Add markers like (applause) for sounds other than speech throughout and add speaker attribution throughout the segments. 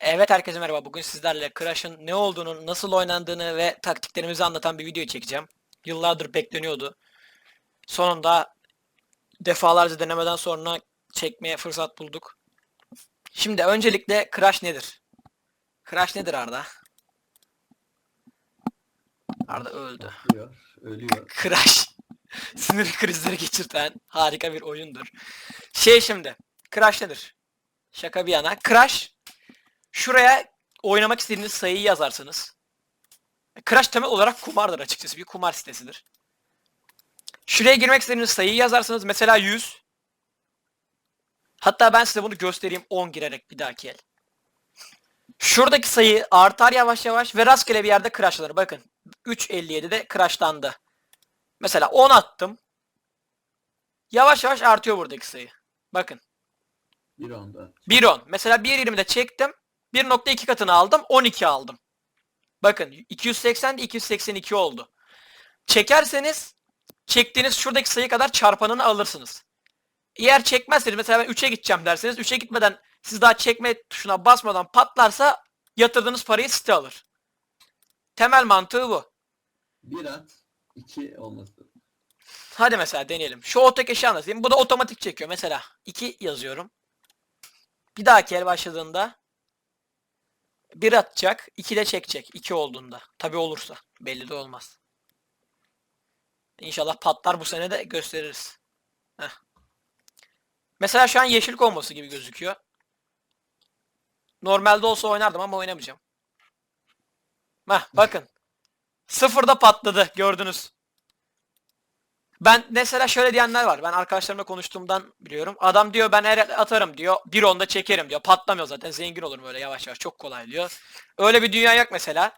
Speaker 1: Evet herkese merhaba. Bugün sizlerle Crash'ın ne olduğunu, nasıl oynandığını ve taktiklerimizi anlatan bir video çekeceğim. Yıllardır bekleniyordu. Sonunda defalarca denemeden sonra çekmeye fırsat bulduk. Şimdi öncelikle Crash nedir? Crash nedir Arda? Arda öldü.
Speaker 2: Ölüyor, ölüyor.
Speaker 1: Crash (laughs) sinir krizleri geçirten harika bir oyundur. Şey şimdi, Crash nedir? Şaka bir yana. Crash şuraya oynamak istediğiniz sayıyı yazarsınız. Crash temel olarak kumardır açıkçası. Bir kumar sitesidir. Şuraya girmek istediğiniz sayıyı yazarsınız. Mesela 100. Hatta ben size bunu göstereyim 10 girerek bir dahaki el. Şuradaki sayı artar yavaş yavaş ve rastgele bir yerde crashlanır. Bakın 3.57'de crashlandı. Mesela 10 attım. Yavaş yavaş artıyor buradaki sayı. Bakın.
Speaker 2: Bir onda.
Speaker 1: 1.10. Mesela 1.20'de çektim. 1.2 katını aldım. 12 aldım. Bakın 280 de 282 oldu. Çekerseniz çektiğiniz şuradaki sayı kadar çarpanını alırsınız. Eğer çekmezseniz mesela ben 3'e gideceğim derseniz 3'e gitmeden siz daha çekme tuşuna basmadan patlarsa yatırdığınız parayı site alır. Temel mantığı bu.
Speaker 2: Bir at, iki olması.
Speaker 1: Hadi mesela deneyelim. Şu AutoCash'i anlatayım. Bu da otomatik çekiyor. Mesela 2 yazıyorum. Bir dahaki el başladığında 1 atacak. 2 de çekecek. 2 olduğunda. Tabi olursa. Belli de olmaz. İnşallah patlar bu sene de gösteririz. Heh. Mesela şu an yeşil kombosu gibi gözüküyor. Normalde olsa oynardım ama oynamayacağım. Heh, bakın. Sıfırda patladı gördünüz. Ben mesela şöyle diyenler var. Ben arkadaşlarımla konuştuğumdan biliyorum. Adam diyor ben her atarım diyor. Bir onda çekerim diyor. Patlamıyor zaten. Zengin olurum öyle yavaş yavaş. Çok kolay diyor. Öyle bir dünya yok mesela.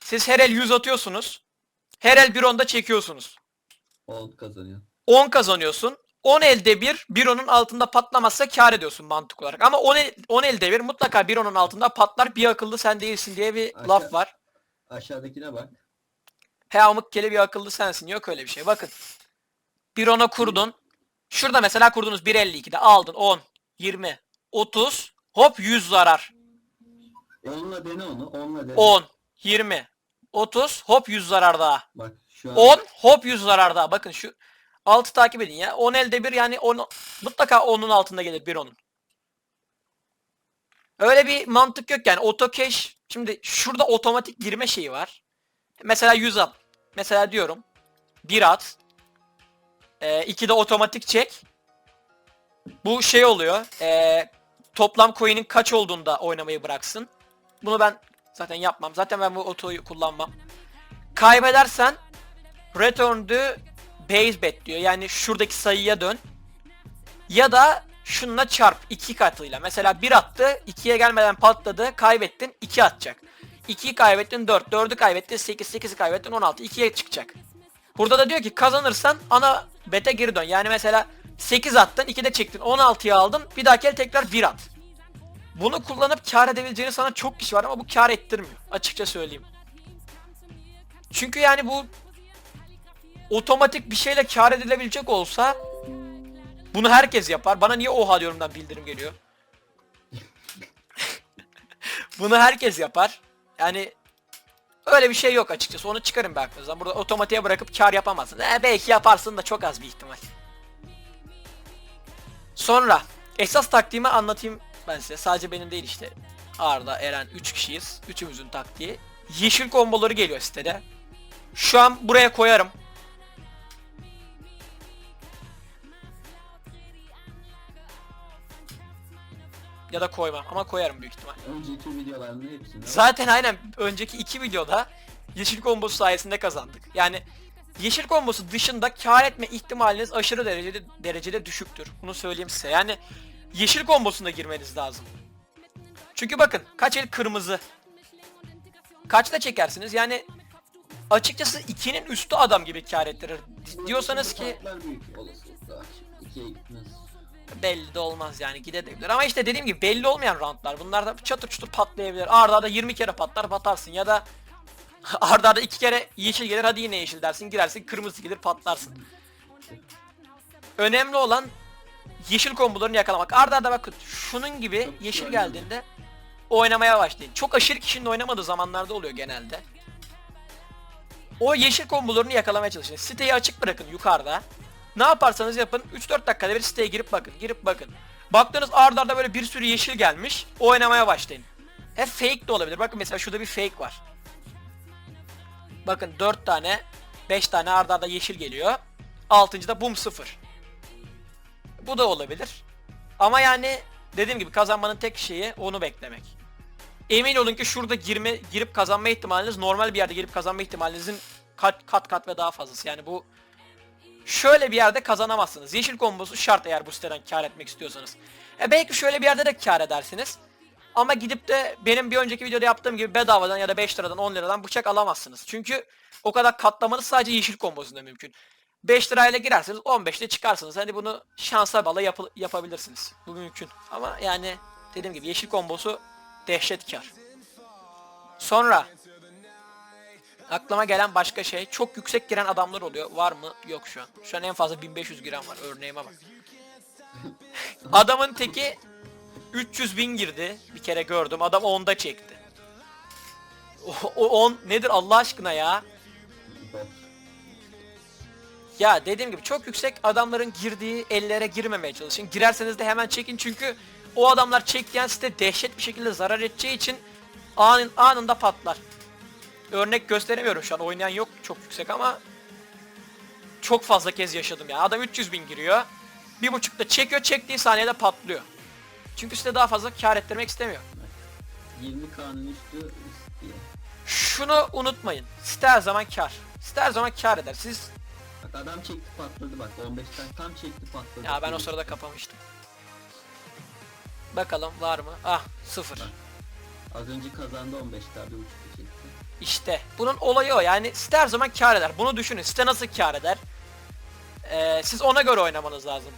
Speaker 1: Siz her el 100 atıyorsunuz. Her el bir onda çekiyorsunuz.
Speaker 2: On kazanıyor.
Speaker 1: 10 kazanıyorsun. 10 elde bir, bir onun altında patlamazsa kar ediyorsun mantık olarak. Ama 10, el, 10 elde bir mutlaka bir onun altında patlar. Bir akıllı sen değilsin diye bir
Speaker 2: Aşağı-
Speaker 1: laf var.
Speaker 2: Aşağıdakine bak.
Speaker 1: He amık kele bir akıllı sensin. Yok öyle bir şey. Bakın. Bir ona kurdun. Şurada mesela kurdunuz 1.52'de aldın 10, 20, 30, hop 100 zarar.
Speaker 2: Onunla dene onu. Onunla dene.
Speaker 1: 10, 20, 30, hop 100 zarar daha.
Speaker 2: Bak şu an
Speaker 1: 10, hop 100 zarar daha. Bakın şu altı takip edin ya. 10 elde bir yani 10, mutlaka 10'un altında gelir bir onun. Öyle bir mantık yok yani. Auto cache şimdi şurada otomatik girme şeyi var. Mesela 100 at. Mesela diyorum 1 at. 2 de otomatik çek. Bu şey oluyor. E, toplam coin'in kaç olduğunda oynamayı bıraksın. Bunu ben zaten yapmam. Zaten ben bu otoyu kullanmam. Kaybedersen return to base bet diyor. Yani şuradaki sayıya dön. Ya da şununla çarp iki katıyla. Mesela 1 attı, 2'ye gelmeden patladı, kaybettin, 2 atacak. 2'yi kaybettin 4, 4'ü kaybettin 8, 8'i kaybettin 16, 2'ye çıkacak. Burada da diyor ki kazanırsan ana bete geri dön. Yani mesela 8 attın, 2 de çektin, 16'ya aldın, bir dahaki el tekrar 1 at. Bunu kullanıp kar edebileceğini sana çok kişi var ama bu kar ettirmiyor. Açıkça söyleyeyim. Çünkü yani bu otomatik bir şeyle kar edilebilecek olsa bunu herkes yapar. Bana niye oha diyorumdan bildirim geliyor. (laughs) bunu herkes yapar. Yani öyle bir şey yok açıkçası. Onu çıkarın be aklınızdan. Burada otomatiğe bırakıp kar yapamazsın. E, belki yaparsın da çok az bir ihtimal. Sonra esas taktiğimi anlatayım ben size. Sadece benim değil işte. Arda, Eren 3 kişiyiz. Üçümüzün taktiği. Yeşil komboları geliyor sitede. Şu an buraya koyarım. Ya da koymam ama koyarım büyük ihtimal.
Speaker 2: önceki videoların hepsinde.
Speaker 1: Zaten aynen önceki iki videoda yeşil kombosu sayesinde kazandık. Yani yeşil kombosu dışında kar etme ihtimaliniz aşırı derecede derecede düşüktür. Bunu söyleyeyim size. Yani yeşil kombosuna girmeniz lazım. Çünkü bakın kaç el kırmızı. Kaçta çekersiniz? Yani açıkçası 2'nin üstü adam gibi kar ettirir. Diyorsanız ki
Speaker 2: Patlar büyük olasılıkla. İkiye gitmez.
Speaker 1: Belli de olmaz yani gidebilir. Ama işte dediğim gibi belli olmayan roundlar. Bunlar da çatır çutur patlayabilir. Arda arda 20 kere patlar batarsın ya da (laughs) arda arda 2 kere yeşil gelir hadi yine yeşil dersin girersin kırmızı gelir patlarsın. Önemli olan yeşil kombolarını yakalamak. Arda arda bakın şunun gibi yeşil geldiğinde oynamaya başlayın. Çok aşırı kişinin oynamadığı zamanlarda oluyor genelde. O yeşil kombolarını yakalamaya çalışın. Siteyi açık bırakın yukarıda. Ne yaparsanız yapın 3-4 dakikada bir siteye girip bakın. Girip bakın. Baktığınız ardarda arda böyle bir sürü yeşil gelmiş. Oynamaya başlayın. Hep fake de olabilir. Bakın mesela şurada bir fake var. Bakın 4 tane 5 tane ardarda arda yeşil geliyor. 6. bum 0. Bu da olabilir. Ama yani dediğim gibi kazanmanın tek şeyi onu beklemek. Emin olun ki şurada girme girip kazanma ihtimaliniz normal bir yerde girip kazanma ihtimalinizin kat kat kat ve daha fazlası. Yani bu şöyle bir yerde kazanamazsınız. Yeşil kombosu şart eğer bu siteden kar etmek istiyorsanız. E belki şöyle bir yerde de kar edersiniz. Ama gidip de benim bir önceki videoda yaptığım gibi bedavadan ya da 5 liradan 10 liradan bıçak alamazsınız. Çünkü o kadar katlamanız sadece yeşil kombosunda mümkün. 5 lirayla girerseniz 15'te çıkarsınız. Hani bunu şansa bağlı yapı- yapabilirsiniz. Bu mümkün. Ama yani dediğim gibi yeşil kombosu dehşet kar. Sonra aklıma gelen başka şey çok yüksek giren adamlar oluyor. Var mı? Yok şu an. Şu an en fazla 1500 giren var. Örneğime bak. (laughs) Adamın teki 300 bin girdi. Bir kere gördüm. Adam 10'da çekti. O, o 10 nedir Allah aşkına ya? Ya dediğim gibi çok yüksek adamların girdiği ellere girmemeye çalışın. Girerseniz de hemen çekin çünkü o adamlar çektiğin site dehşet bir şekilde zarar edeceği için anın, anında patlar. Örnek gösteremiyorum şu an oynayan yok çok yüksek ama çok fazla kez yaşadım yani. Adam 300 bin giriyor. Bir buçukta çekiyor çektiği saniyede patlıyor. Çünkü site daha fazla kar ettirmek istemiyor.
Speaker 2: 20k'nın üstü diye.
Speaker 1: Şunu unutmayın. Site her zaman kar. Site her zaman kar eder. Siz
Speaker 2: Bak adam çekti patladı bak 15'ten tam çekti patladı.
Speaker 1: Ya ben o sırada kapamıştım. Bakalım var mı? Ah sıfır.
Speaker 2: Az önce kazandı 15'te bir buçukta çekti.
Speaker 1: İşte bunun olayı o yani site her zaman kar eder. Bunu düşünün site nasıl kar eder? Ee, siz ona göre oynamanız lazım.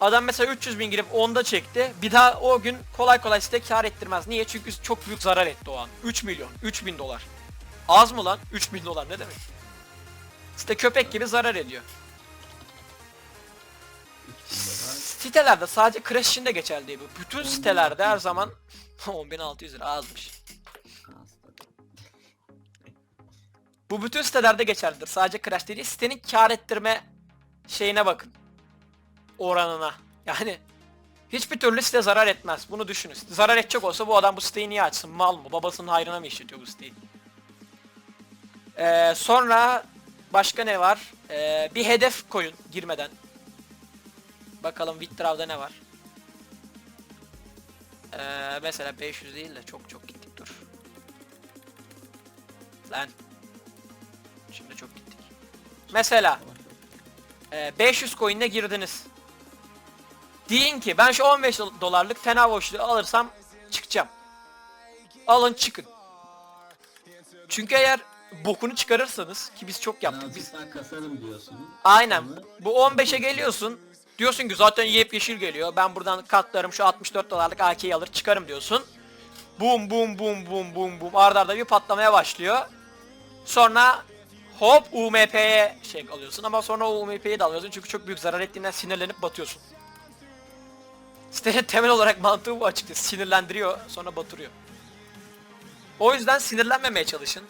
Speaker 1: Adam mesela 300 bin girip 10'da çekti. Bir daha o gün kolay kolay site kar ettirmez. Niye? Çünkü çok büyük zarar etti o an. 3 milyon, 3 bin dolar. Az mı lan? 3 bin dolar ne demek? Site köpek gibi zarar ediyor.
Speaker 2: 3000 dolar.
Speaker 1: Sitelerde sadece Crash için de geçerli değil bu. Bütün
Speaker 2: 10.600
Speaker 1: sitelerde her zaman (laughs) 10.600 lira azmış. Bu bütün sitelerde geçerlidir. Sadece Crash değil, sitenin kar ettirme şeyine bakın. Oranına. Yani hiçbir türlü site zarar etmez. Bunu düşünün. Zarar edecek olsa bu adam bu siteyi niye açsın? Mal mı? Babasının hayrına mı işletiyor bu siteyi? Ee, sonra başka ne var? Ee, bir hedef koyun girmeden. Bakalım Withdraw'da ne var? Ee, mesela 500 değil de çok çok gittik dur. Lan. Mesela e, 500 coin'e girdiniz. Deyin ki ben şu 15 do- dolarlık fena boşluğu alırsam çıkacağım. Alın çıkın. Çünkü eğer bokunu çıkarırsanız ki biz çok yaptık biz.
Speaker 2: Kasarım diyorsun.
Speaker 1: Aynen. Bu 15'e geliyorsun. Diyorsun ki zaten yep yeşil geliyor. Ben buradan katlarım şu 64 dolarlık AK'yi alır çıkarım diyorsun. Bum bum bum bum bum bum arda arda bir patlamaya başlıyor. Sonra hop UMP'ye şey alıyorsun ama sonra o UMP'yi de alıyorsun çünkü çok büyük zarar ettiğinden sinirlenip batıyorsun. Sitenin (laughs) temel olarak mantığı bu açıkçası. Sinirlendiriyor sonra batırıyor. O yüzden sinirlenmemeye çalışın.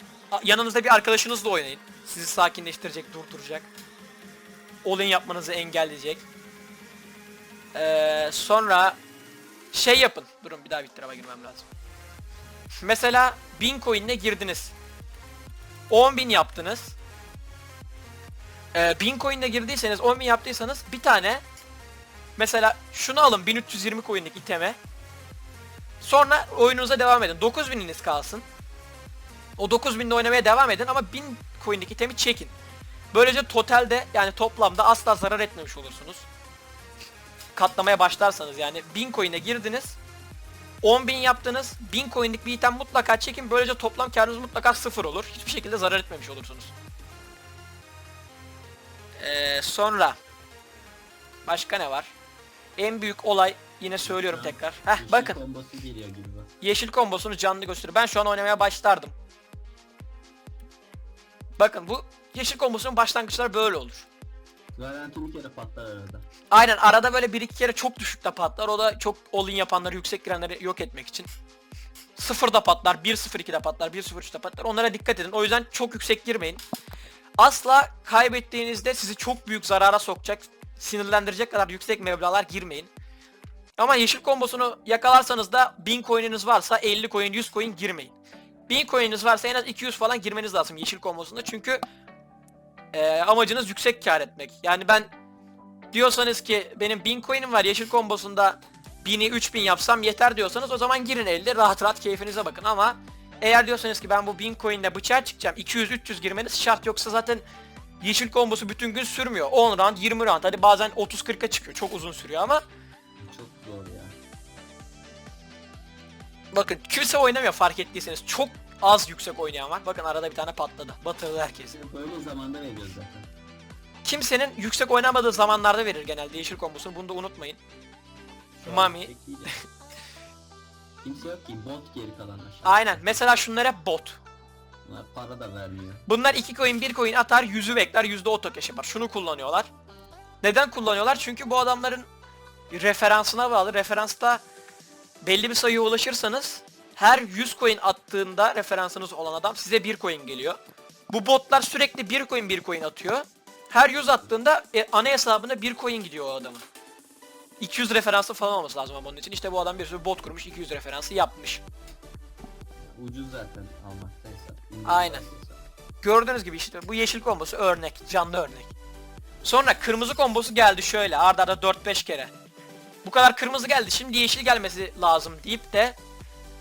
Speaker 1: Yanınızda bir arkadaşınızla oynayın. Sizi sakinleştirecek, durduracak. All-in yapmanızı engelleyecek. Ee, sonra şey yapın. Durun bir daha Bittiraba girmem lazım. Mesela 1000 coin'le girdiniz. 10.000 yaptınız. Ee, 1000 coin'le girdiyseniz 10.000 yaptıysanız bir tane mesela şunu alın 1320 coin'lik iteme. Sonra oyununuza devam edin. 9000'iniz kalsın. O 9000'de oynamaya devam edin ama 1000 coin'lik itemi çekin. Böylece totalde yani toplamda asla zarar etmemiş olursunuz. Katlamaya başlarsanız yani 1000 coin'e girdiniz. 10.000 yaptınız. 1000 coin'lik bir item mutlaka çekin. Böylece toplam karınız mutlaka sıfır olur. Hiçbir şekilde zarar etmemiş olursunuz. Ee, sonra başka ne var? En büyük olay yine söylüyorum
Speaker 2: Ya,
Speaker 1: tekrar. Heh
Speaker 2: yeşil
Speaker 1: bakın
Speaker 2: kombosu geliyor gibi
Speaker 1: yeşil kombosunu canlı gösteriyor. Ben şu an oynamaya başlardım. Bakın bu yeşil kombosunun başlangıçları böyle olur.
Speaker 2: Garanti bir kere patlar arada.
Speaker 1: Aynen arada böyle bir iki kere çok düşükte patlar. O da çok all-in yapanları, yüksek girenleri yok etmek için. Sıfırda patlar, 1-0-2'de patlar, 1-0-3'de patlar. Onlara dikkat edin. O yüzden çok yüksek girmeyin. Asla kaybettiğinizde sizi çok büyük zarara sokacak, sinirlendirecek kadar yüksek meblağlar girmeyin. Ama yeşil kombosunu yakalarsanız da 1000 coin'iniz varsa 50 coin, 100 coin girmeyin. 1000 coin'iniz varsa en az 200 falan girmeniz lazım yeşil kombosunda. Çünkü eee, amacınız yüksek kar etmek. Yani ben diyorsanız ki benim 1000 coin'im var yeşil kombosunda 1000'i 3000 yapsam yeter diyorsanız o zaman girin elde rahat rahat keyfinize bakın ama eğer diyorsanız ki ben bu 1000 coin'le bıçağa çıkacağım 200-300 girmeniz şart yoksa zaten yeşil kombosu bütün gün sürmüyor. 10 round 20 round hadi bazen 30-40'a çıkıyor çok uzun sürüyor ama
Speaker 2: Çok zor ya.
Speaker 1: bakın kimse oynamıyor fark ettiyseniz çok az yüksek oynayan var. Bakın arada bir tane patladı. Batırdı herkesi.
Speaker 2: Böyle zamanda veriyoruz zaten.
Speaker 1: Kimsenin yüksek oynamadığı zamanlarda verir genelde yeşil kombosunu. Bunu da unutmayın.
Speaker 2: Şu
Speaker 1: Mami. (laughs)
Speaker 2: Kimse yok ki bot geri kalan aşağı.
Speaker 1: Aynen. Mesela şunlar hep bot.
Speaker 2: Bunlar para da vermiyor.
Speaker 1: Bunlar 2 coin 1 coin atar yüzü bekler yüzde oto cash yapar. Şunu kullanıyorlar. Neden kullanıyorlar? Çünkü bu adamların referansına bağlı. Referansta belli bir sayıya ulaşırsanız her 100 coin attığında referansınız olan adam size 1 coin geliyor. Bu botlar sürekli 1 coin 1 coin atıyor. Her 100 attığında e, ana hesabına 1 coin gidiyor o adamın. 200 referansı falan olması lazım ama onun için. İşte bu adam bir sürü bot kurmuş 200 referansı yapmış.
Speaker 2: Ucuz zaten almakta hesap. İndirim
Speaker 1: Aynen. Gördüğünüz gibi işte bu yeşil kombosu örnek, canlı örnek. Sonra kırmızı kombosu geldi şöyle arda arda 4-5 kere. Bu kadar kırmızı geldi şimdi yeşil gelmesi lazım deyip de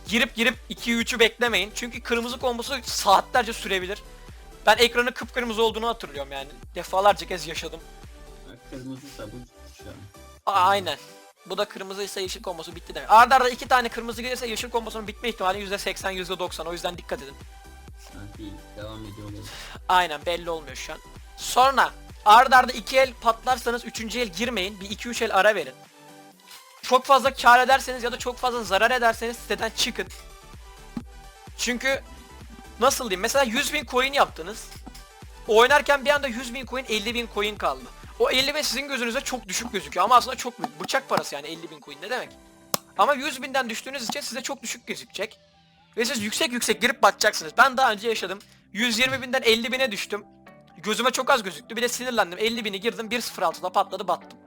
Speaker 1: girip girip 2-3'ü beklemeyin. Çünkü kırmızı kombosu saatlerce sürebilir. Ben ekranı kıpkırmızı olduğunu hatırlıyorum yani. Defalarca kez yaşadım.
Speaker 2: Ha, Kırmızıysa bu şu an.
Speaker 1: A- aynen. Bu da kırmızıysa yeşil kombosu bitti demek. Arda arda iki tane kırmızı gelirse yeşil kombosunun bitme ihtimali %80 %90 o yüzden dikkat edin.
Speaker 2: Değil. Devam ediyor.
Speaker 1: Aynen belli olmuyor şu an. Sonra arda arda iki el patlarsanız üçüncü el girmeyin. Bir iki üç el ara verin. Çok fazla kar ederseniz ya da çok fazla zarar ederseniz siteden çıkın. Çünkü nasıl diyeyim mesela 100 bin coin yaptınız. Oynarken bir anda 100 bin coin 50 bin coin kaldı. O 50 bin sizin gözünüze çok düşük gözüküyor ama aslında çok büyük. Bıçak parası yani 50 bin coin ne demek? Ama 100 binden düştüğünüz için size çok düşük gözükecek. Ve siz yüksek yüksek girip batacaksınız. Ben daha önce yaşadım. 120 binden 50 bine düştüm. Gözüme çok az gözüktü. Bir de sinirlendim. 50 bini girdim. 1.06'da patladı battım.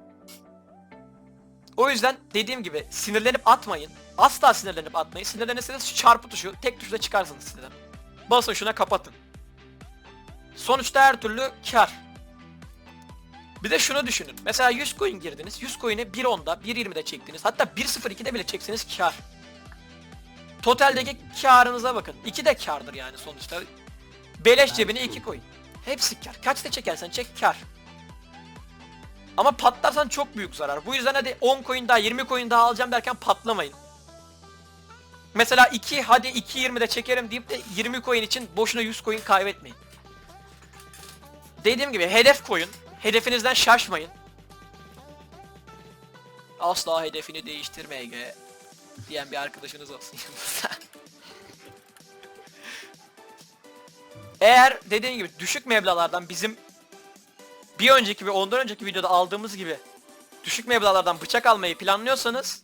Speaker 1: O yüzden dediğim gibi sinirlenip atmayın. Asla sinirlenip atmayın. Sinirlenirseniz çarpı tuşu tek tuşla çıkarsınız siteden. Basın şuna kapatın. Sonuçta her türlü kar. Bir de şunu düşünün. Mesela 100 coin girdiniz. 100 coin'i 1.10'da, 1.20'de çektiniz. Hatta 1.02'de bile çekseniz kar. Totaldeki karınıza bakın. 2 de kardır yani sonuçta. Beleş cebine
Speaker 2: full.
Speaker 1: 2 koyun. Hepsi kar. Kaçta çekersen çek kar. Ama patlarsan çok büyük zarar. Bu yüzden hadi 10 coin daha 20 coin daha alacağım derken patlamayın. Mesela 2 hadi 2.20'de çekerim deyip de 20 coin için boşuna 100 coin kaybetmeyin. Dediğim gibi hedef koyun. Hedefinizden şaşmayın. Asla hedefini değiştirme Ege diyen bir arkadaşınız olsun (laughs) yanınızda. Eğer dediğim gibi düşük meblalardan bizim bir önceki ve ondan önceki videoda aldığımız gibi düşük meblalardan bıçak almayı planlıyorsanız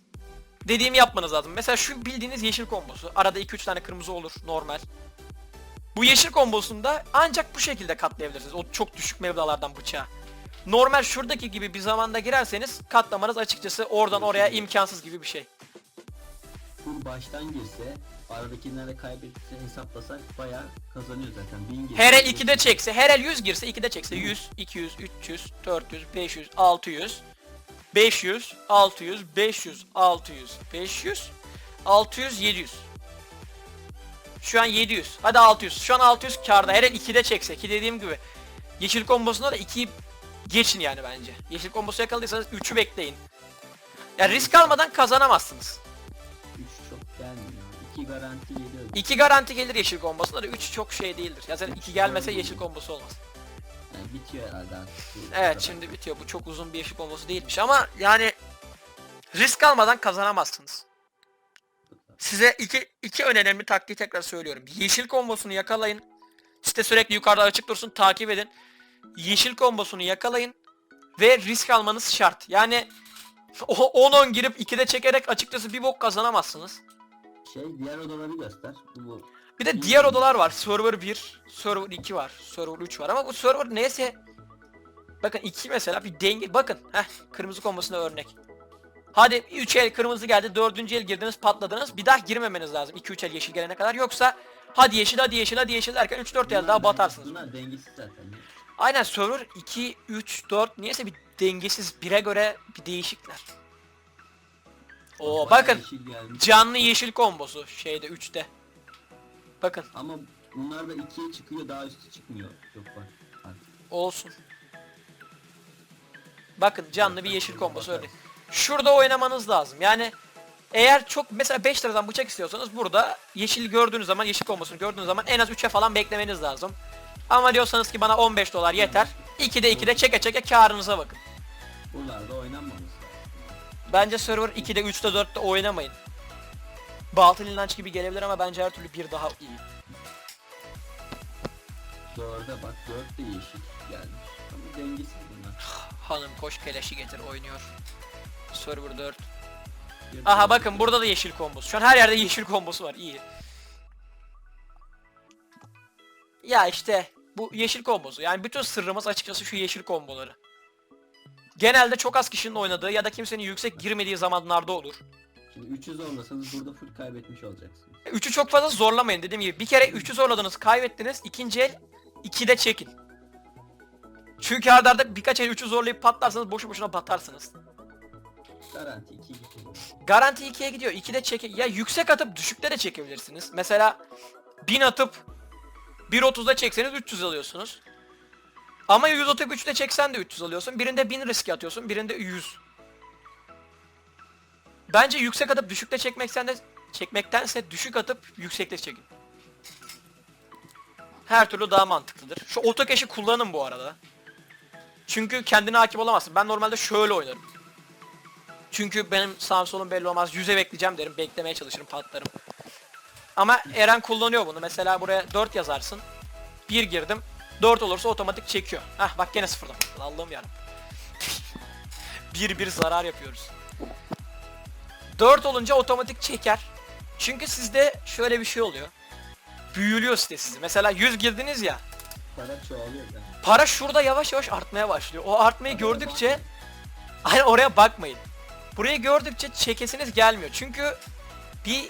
Speaker 1: dediğimi yapmanız lazım. Mesela şu bildiğiniz yeşil kombosu. Arada 2-3 tane kırmızı olur normal. Bu yeşil kombosunda ancak bu şekilde katlayabilirsiniz. O çok düşük meblalardan bıçağı. Normal şuradaki gibi bir zamanda girerseniz katlamanız açıkçası oradan oraya imkansız gibi bir şey.
Speaker 2: Full baştan girse aradakileri kaybetse hesaplasak bayağı kazanıyor zaten. 1000 girse.
Speaker 1: Her el 2'de çekse, her el 100 girse 2'de çekse 100, 200, 300, 400, 500, 600, 500, 600, 500, 600, 500, 600, 700. Şu an 700. Hadi 600. Şu an 600 karda. Her el 2'de çekse ki dediğim gibi yeşil kombosunda da 2'yi geçin yani bence. Yeşil kombosu yakaladıysanız 3'ü bekleyin. Ya risk almadan kazanamazsınız.
Speaker 2: 3 çok gelmiyor. 2 garanti geliyor.
Speaker 1: 2 garanti gelir yeşil kombosunda da 3 çok şey değildir. Ya zaten 2 gelmese yeşil kombosu olmaz.
Speaker 2: Yani bitiyor herhalde artık.
Speaker 1: Evet şimdi bitiyor. Bu çok uzun bir yeşil kombosu değilmiş ama yani risk almadan kazanamazsınız. Size iki, iki önemli taktiği tekrar söylüyorum. Yeşil kombosunu yakalayın. Site sürekli yukarıda açık dursun takip edin. Yeşil kombosunu yakalayın. Ve risk almanız şart. Yani o 10-10 girip 2'de çekerek açıkçası bir bok kazanamazsınız.
Speaker 2: Şey diğer odaları göster. Bu
Speaker 1: Bir de diğer odalar var. Server 1, server 2 var, server 3 var ama bu server neyse Bakın 2 mesela bir denge bakın. Heh kırmızı kombosuna örnek. Hadi 3 el kırmızı geldi. 4. el girdiniz patladınız. Bir daha girmemeniz lazım 2-3 el yeşil gelene kadar. Yoksa hadi yeşil hadi yeşil hadi yeşil derken 3-4 el daha batarsınız.
Speaker 2: Bunlar dengesiz zaten.
Speaker 1: Aynen server 2, 3, 4 niyeyse bir dengesiz 1'e göre bir değişikler. Oo
Speaker 2: Bayağı
Speaker 1: bakın
Speaker 2: yeşil gelmiş.
Speaker 1: canlı yeşil kombosu şeyde 3'te. Bakın
Speaker 2: Ama bunlar da ikiye çıkıyor daha üstü çıkmıyor. Bak. Bak.
Speaker 1: olsun. Bakın canlı bir yeşil kombosu örnek. Şurada oynamanız lazım. Yani eğer çok mesela 5 liradan bıçak istiyorsanız burada yeşil gördüğünüz zaman yeşil kombosunu gördüğünüz zaman en az 3'e falan beklemeniz lazım. Ama diyorsanız ki bana 15 dolar yeter. 2'de 2'de çeke çeke karınıza bakın.
Speaker 2: Buralarda oynanmaması lazım.
Speaker 1: Bence server 2'de 3'te 4'te oynamayın. Battle inanç gibi gelebilir ama bence her türlü bir daha iyi.
Speaker 2: Dörde bak dört de yeşil gelmiş. Ama dengesiz bunlar. (sighs)
Speaker 1: Hanım koş keleşi getir oynuyor. Server 4.
Speaker 2: Bir
Speaker 1: Aha
Speaker 2: dört-
Speaker 1: bakın burada da yeşil kombosu. Şu an her yerde (laughs) yeşil kombosu var. iyi. Ya işte bu yeşil kombosu. Yani bütün sırrımız açıkçası şu yeşil komboları. Genelde çok az kişinin oynadığı ya da kimsenin yüksek girmediği zamanlarda olur.
Speaker 2: Şimdi 300 zorlasanız burada full kaybetmiş olacaksınız.
Speaker 1: 3'ü çok fazla zorlamayın dediğim gibi. Bir kere 3'ü zorladınız, kaybettiniz. İkinci el 2'de çekin. Çünkü arda arda birkaç el 3'ü zorlayıp patlarsanız boşu boşuna batarsınız.
Speaker 2: Garanti 2 gidiyor.
Speaker 1: Garanti 2'ye gidiyor. 2'de çeke ya yüksek atıp düşükte de çekebilirsiniz. Mesela 1000 atıp 1.30'da çekseniz 300 alıyorsunuz. Ama 100 atıp 3'te çeksen de 300 alıyorsun. Birinde 1000 riske atıyorsun, birinde 100. Bence yüksek atıp düşükte çekmekten de çekmektense düşük atıp yüksekte çekin. Her türlü daha mantıklıdır. Şu otokeşi kullanın bu arada. Çünkü kendine hakim olamazsın. Ben normalde şöyle oynarım. Çünkü benim sağım solum belli olmaz. Yüze bekleyeceğim derim. Beklemeye çalışırım patlarım. Ama Eren kullanıyor bunu. Mesela buraya 4 yazarsın. 1 girdim. 4 olursa otomatik çekiyor. Hah bak gene sıfırda patladı. Allah'ım yarabbim. (laughs) bir bir zarar yapıyoruz. 4 olunca otomatik çeker. Çünkü sizde şöyle bir şey oluyor. Büyülüyor site sizi. Mesela 100 girdiniz ya.
Speaker 2: Para çoğalıyor yani.
Speaker 1: Para şurada yavaş yavaş artmaya başlıyor. O artmayı gördükçe Aynen oraya bakmayın. Burayı gördükçe çekesiniz gelmiyor. Çünkü bir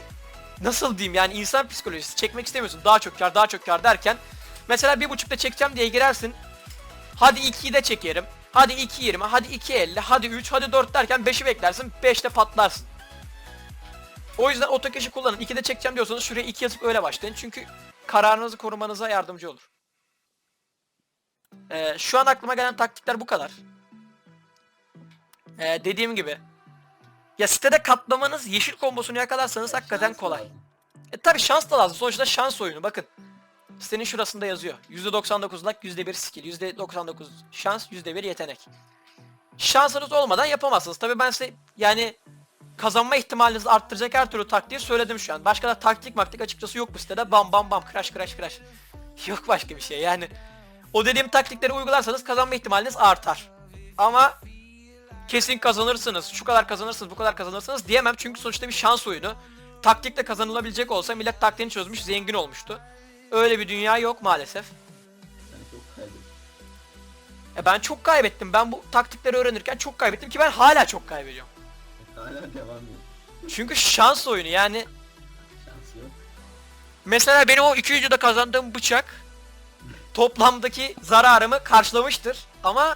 Speaker 1: nasıl diyeyim yani insan psikolojisi çekmek istemiyorsun. Daha çok kar daha çok kar derken mesela bir buçukta çekeceğim diye girersin. Hadi 2'yi de çekerim. Hadi 2.20, hadi 2.50, hadi 3, hadi 4 derken 5'i beklersin. 5'te patlarsın. O yüzden otokeşi kullanın. 2'de çekeceğim diyorsanız şuraya 2 yazıp öyle başlayın. Çünkü kararınızı korumanıza yardımcı olur. Ee, şu an aklıma gelen taktikler bu kadar. Ee, dediğim gibi. Ya sitede katlamanız yeşil kombosunu yakalarsanız hakikaten kolay. E tabi şans da lazım. Sonuçta şans oyunu. Bakın. Sitenin şurasında yazıyor. %99 luck, %1 skill, %99 şans, %1 yetenek. Şansınız olmadan yapamazsınız. Tabi ben size yani kazanma ihtimalinizi arttıracak her türlü taktiği söyledim şu an. Başka da taktik maktik açıkçası yok bu sitede. Bam bam bam crash crash crash. (laughs) Yok başka bir şey yani. O dediğim taktikleri uygularsanız kazanma ihtimaliniz artar. Ama kesin kazanırsınız, şu kadar kazanırsınız, bu kadar kazanırsınız diyemem çünkü sonuçta bir şans oyunu. Taktikle kazanılabilecek olsa millet taktiğini çözmüş, zengin olmuştu. Öyle bir dünya yok maalesef.
Speaker 2: Sen çok.
Speaker 1: E ben çok kaybettim. Ben bu taktikleri öğrenirken çok kaybettim ki ben hala çok kaybediyorum.
Speaker 2: Hala devam ediyor.
Speaker 1: Çünkü şans oyunu yani.
Speaker 2: Şansı yok.
Speaker 1: Mesela benim o iki videoda kazandığım bıçak toplamdaki zararımı karşılamıştır. Ama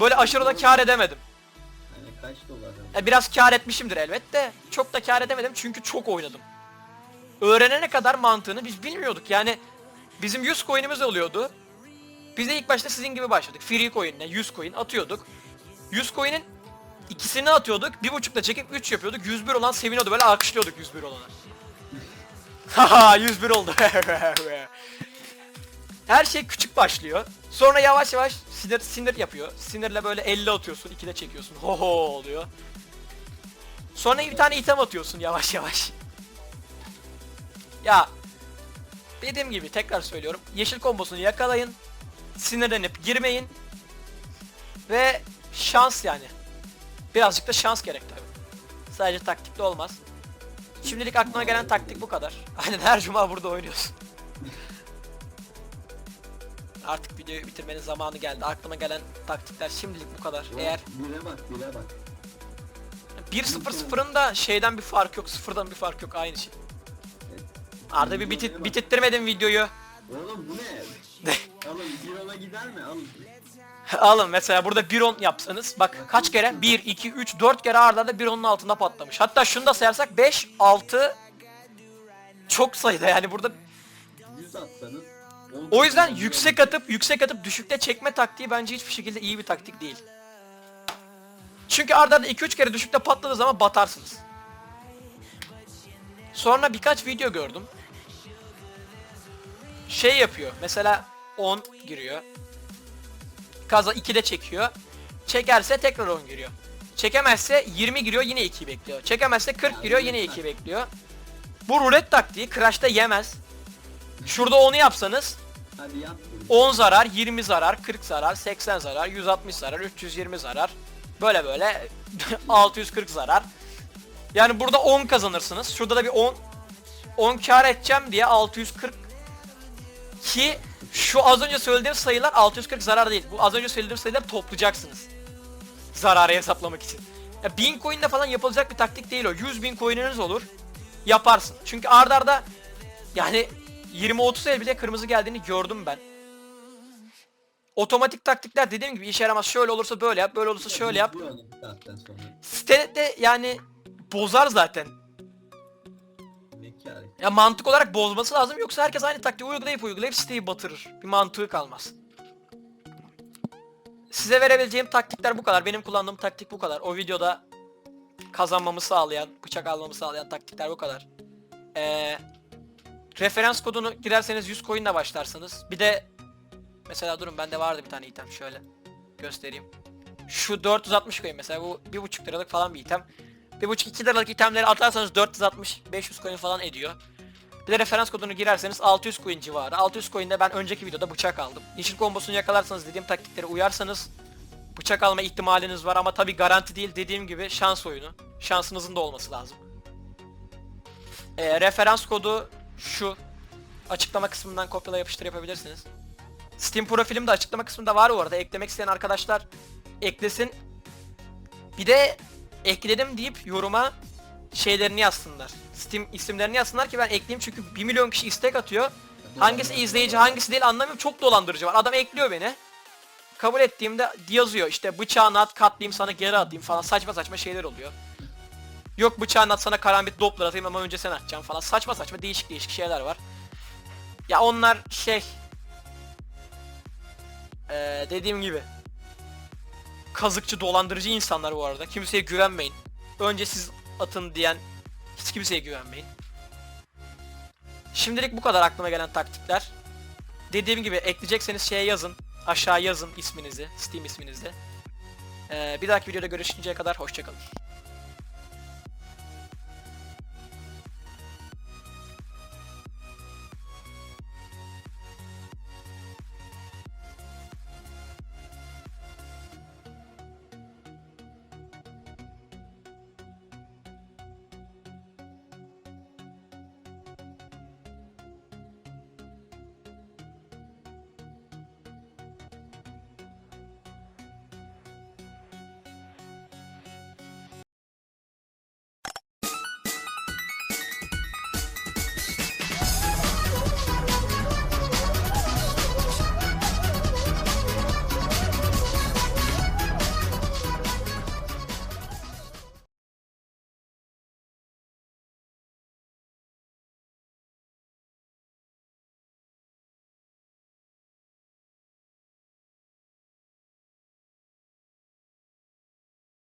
Speaker 1: böyle aşırı da kar edemedim.
Speaker 2: Kaç dolar?
Speaker 1: E, biraz kar etmişimdir elbette. Çok da kar edemedim çünkü çok oynadım. Öğrenene kadar mantığını biz bilmiyorduk. Yani bizim 100 coin'imiz oluyordu. Biz de ilk başta sizin gibi başladık. Free coin'le 100 coin atıyorduk. 100 coin'in ikisini atıyorduk. Bir buçukla çekip 3 yapıyorduk. 101 olan seviniyordu böyle alkışlıyorduk 101 olana. (laughs) Haha 101 oldu. (laughs) Her şey küçük başlıyor. Sonra yavaş yavaş sinir sinir yapıyor. Sinirle böyle 50 atıyorsun, 2'de çekiyorsun. Ho ho oluyor. Sonra bir tane item atıyorsun yavaş yavaş. Ya dediğim gibi tekrar söylüyorum. Yeşil kombosunu yakalayın. Sinirlenip girmeyin. Ve şans yani. Birazcık da şans gerek tabi. Sadece taktikte olmaz. Şimdilik aklıma gelen taktik bu kadar. Aynen her cuma burada oynuyorsun. Videoyu bitirmenin zamanı geldi. Aklıma gelen taktikler şimdilik bu kadar. Eğer
Speaker 2: Bire bak bire bak.
Speaker 1: 1-0-0'ın da şeyden bir fark yok, sıfırdan bir fark yok aynı şey. Arda bir bitit, bitirtmedim videoyu.
Speaker 2: Oğlum bu ne? Alın bir ona gider mi? Alın. (laughs)
Speaker 1: Alın mesela burada 1-10 yapsanız bak kaç kere 1, 2, 3, 4 kere arda arda 1-10'un altında patlamış. Hatta şunu da sayarsak 5, 6 çok sayıda yani burada
Speaker 2: 100 atsanız.
Speaker 1: O yüzden yüksek atıp yüksek atıp düşükte çekme taktiği bence hiçbir şekilde iyi bir taktik değil. Çünkü arda arda 2-3 kere düşükte patladığı zaman batarsınız. Sonra birkaç video gördüm. Şey yapıyor. Mesela 10 giriyor. Kaza 2'de çekiyor. Çekerse tekrar 10 giriyor. Çekemezse 20 giriyor yine 2 bekliyor. Çekemezse 40 giriyor yine 2 bekliyor. Bu rulet taktiği Crash'ta yemez. Şurada onu yapsanız
Speaker 2: Hadi yap. bunu.
Speaker 1: 10 zarar, 20 zarar, 40 zarar, 80 zarar, 160 zarar, 320 zarar. Böyle böyle (laughs) 640 zarar. Yani burada 10 kazanırsınız. Şurada da bir 10 10 kar edeceğim diye 640 ki şu az önce söylediğim sayılar 640 zarar değil. Bu az önce söylediğim sayıları toplayacaksınız. Zararı hesaplamak için. Ya 1000 coin'le falan yapılacak bir taktik değil o. 100 bin coin'iniz olur. Yaparsın. Çünkü ardarda arda yani 20-30 el bile kırmızı geldiğini gördüm ben. Otomatik taktikler dediğim gibi işe yaramaz. Şöyle olursa böyle yap, böyle olursa şöyle yap. Sitede yani bozar zaten. Ya mantık olarak bozması lazım yoksa herkes aynı taktiği uygulayıp uygulayıp siteyi batırır. Bir mantığı kalmaz. Size verebileceğim taktikler bu kadar. Benim kullandığım taktik bu kadar. O videoda kazanmamı sağlayan, bıçak almamı sağlayan taktikler bu kadar. Ee, referans kodunu girerseniz 100 coin'le başlarsınız. Bir de mesela durun bende vardı bir tane item şöyle göstereyim. Şu 460 coin mesela bu 1.5 liralık falan bir item. 1.5-2 liralık itemleri atarsanız 460-500 coin falan ediyor. Bir de referans kodunu girerseniz 600 coin civarı. 600 coin'de ben önceki videoda bıçak aldım. Yeşil kombosunu yakalarsanız dediğim taktiklere uyarsanız bıçak alma ihtimaliniz var ama tabi garanti değil dediğim gibi şans oyunu. Şansınızın da olması lazım. Ee, referans kodu şu. Açıklama kısmından kopyala yapıştır yapabilirsiniz. Steam profilim de açıklama kısmında var bu arada. Eklemek isteyen arkadaşlar eklesin. Bir de ekledim deyip yoruma şeylerini yazsınlar. Steam isimlerini yazsınlar ki ben ekleyeyim çünkü 1 milyon kişi istek atıyor. Hangisi izleyici hangisi değil anlamıyorum çok dolandırıcı var. Adam ekliyor beni. Kabul ettiğimde yazıyor işte bıçağını at katlayayım sana geri atayım falan saçma saçma şeyler oluyor. Yok bıçağını at sana karambit doppler atayım ama önce sen atacaksın falan saçma saçma değişik değişik şeyler var. Ya onlar şey ee, dediğim gibi kazıkçı dolandırıcı insanlar bu arada. Kimseye güvenmeyin. Önce siz atın diyen hiç kimseye güvenmeyin. Şimdilik bu kadar aklıma gelen taktikler. Dediğim gibi ekleyecekseniz şeye yazın. Aşağı yazın isminizi, Steam isminizi. Ee, bir dahaki videoda görüşünceye kadar hoşçakalın.